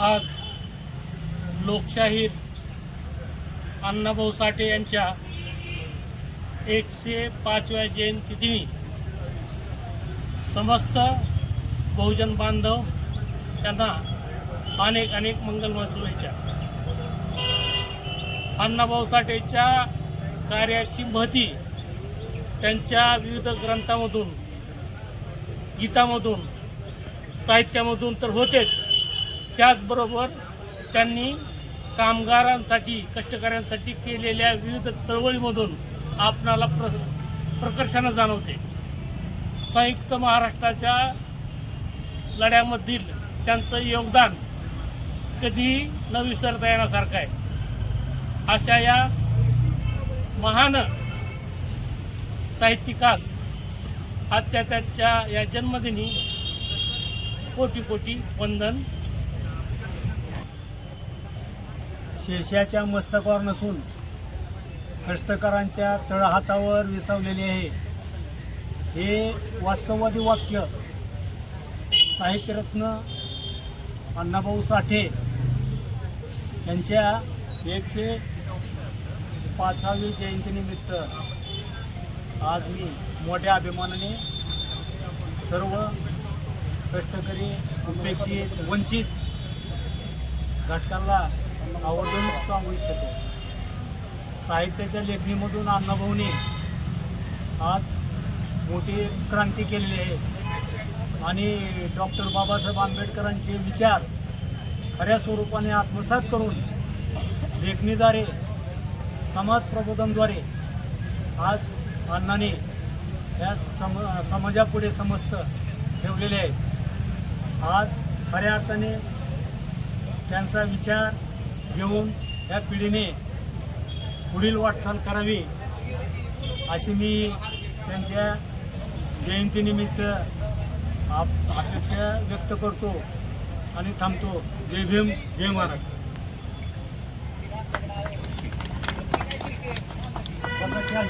आज लोकशाहीर अण्णाभाऊ साठे यांच्या एकशे पाचव्या जयंतीदिनी समस्त बहुजन बांधव त्यांना अनेक अनेक मंगलमय शुभेच्छा. अण्णाभाऊ साठेच्या कार्याची महती त्यांच्या विविध ग्रंथामधून गीतामधून साहित्यामधून तर होतेच. त्याचबरोबर त्यांनी कामगारांसाठी कष्टकऱ्यांसाठी केलेल्या विविध चळवळीमधून आपणाला प्र प्रकर्षानं जाणवते. संयुक्त महाराष्ट्राच्या लढ्यामधील त्यांचं योगदान कधी न विसरता येण्यासारखं आहे. अशा या महान साहित्यिकास आजच्या त्यांच्या या जन्मदिनी कोटी कोटी वंदन. शेषाच्या मस्तकावर नसून कष्टकरांच्या तळहातावर विसावलेले आहे. हे वास्तववादी वाक्य साहित्यरत्न अण्णाभाऊ साठे यांच्या एकशे पाचवी जयंतीनिमित्त आज मी मोठ्या अभिमानाने सर्व कष्टकरी उपेक्षित वंचित घटकांना आवर्जून सांगू इच्छितो. साहित्याच्या लेखणीमधून अण्णाभाऊने आज मोठी क्रांती केलेली आहे. आणि डॉक्टर बाबासाहेब आंबेडकरांचे विचार खऱ्या स्वरूपाने आत्मसात करून लेखणीद्वारे समाज प्रबोधनद्वारे आज अण्णाने या सम समाजापुढे समस्त ठेवलेले आहे आज खऱ्या अर्थाने त्यांचा विचार घेऊन या पिढीने पुढील वाटचाल करावी अशी मी त्यांच्या जयंतीनिमित्त आप अपेक्षा व्यक्त करतो आणि थांबतो. जय भीम जय महाराष्ट्र बसा, चहा